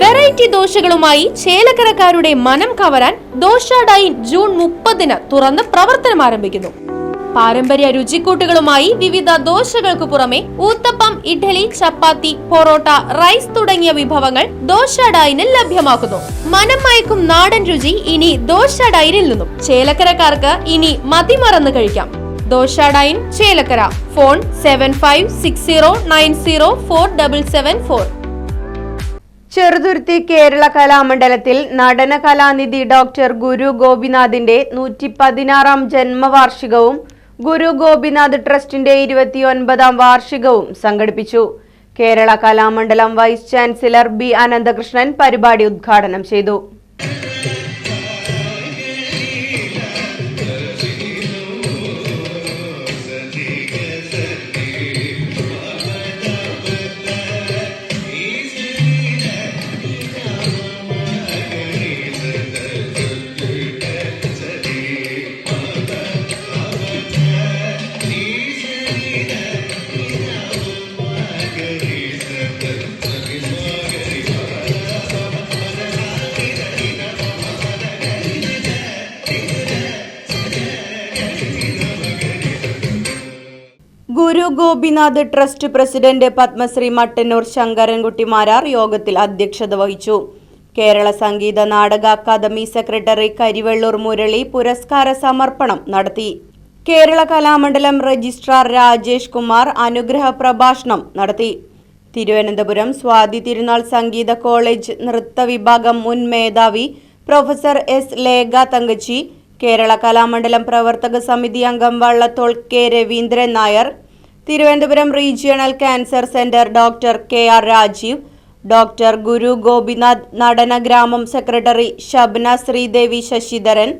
Variety ദോശകളുമായി ചേലക്കരക്കാരുടെ മനം കവരാൻ dosa dine June മുപ്പതിന് തുറന്ന് പ്രവർത്തനം ആരംഭിക്കുന്നു. പാരമ്പര്യ രുചിക്കൂട്ടുകളുമായി വിവിധ ദോശകൾക്ക് പുറമെ ഊത്തപ്പം ഇഡ്ഡലി ചപ്പാത്തി പൊറോട്ട റൈസ് തുടങ്ങിയ വിഭവങ്ങൾ ദോശ ഡൈനിൽ ലഭ്യമാക്കുന്നു. മനം മയക്കും നാടൻ രുചി ഇനി ദോശ ഡൈനിൽ നിന്നും. ചേലക്കരക്കാർക്ക് ഇനി മതിമറന്ന് കഴിക്കാം. Dosa dine Chelakkara. Phone seven five six zero nine zero four double seven four. Cheruthuruthy Kerala കലാമണ്ഡലത്തിൽ നടന കലാനിധി ഡോക്ടർ ഗുരു ഗോപിനാഥിന്റെ നൂറ്റി പതിനാറാം ജന്മവാർഷികവും ഗുരു ഗോപിനാഥ് ട്രസ്റ്റിന്റെ ഇരുപത്തിയൊൻപതാം വാർഷികവും സംഘടിപ്പിച്ചു. Kerala Kalamandalam vice chancellor B Ananthakrishnan പരിപാടി ഉദ്ഘാടനം ചെയ്തു. ഗുരു ഗോപിനാഥ് ട്രസ്റ്റ് പ്രസിഡന്റ് പത്മശ്രീ മട്ടന്നൂർ ശങ്കരൻകുട്ടി മാരാർ യോഗത്തിൽ അധ്യക്ഷത വഹിച്ചു. കേരള സംഗീത നാടക അക്കാദമി സെക്രട്ടറി കരിവെള്ളൂർ മുരളി പുരസ്കാര സമർപ്പണം നടത്തി. കേരള കലാമണ്ഡലം രജിസ്ട്രാർ രാജേഷ് കുമാർ അനുഗ്രഹ പ്രഭാഷണം നടത്തി. തിരുവനന്തപുരം സ്വാതി തിരുനാൾ സംഗീത കോളേജ് നൃത്ത വിഭാഗം മുൻ മേധാവി പ്രൊഫസർ എസ് ലേഖ തങ്കച്ചി കേരള കലാമണ്ഡലം പ്രവർത്തക സമിതി അംഗം Vallathol K Raveendran Nair Thiruvananthapuram regional cancer centre doctor K R Rajeev doctor Guru Gopinath Natana Gramam secretary Shabna Sreedevi Sasidharan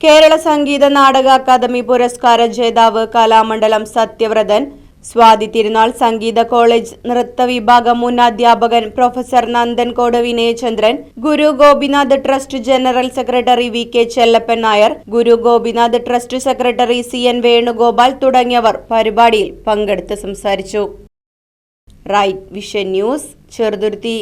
Kerala Sangeetha Nataka Akademi പുരസ്കാര ജേതാവ് കലാമണ്ഡലം സത്യവ്രതൻ സ്വാതി തിരുനാൾ സംഗീത കോളേജ് നൃത്ത വിഭാഗം മുൻ അധ്യാപകൻ professor Nanthancode Vinayachandran Guru Gopinath trust general secretary V K Chellappan Nair Guru Gopinath trust secretary C N Venugopal തുടങ്ങിയവർ പരിപാടിയിൽ പങ്കെടുത്ത് സംസാരിച്ചു. Right vision news Cheruthuruthy.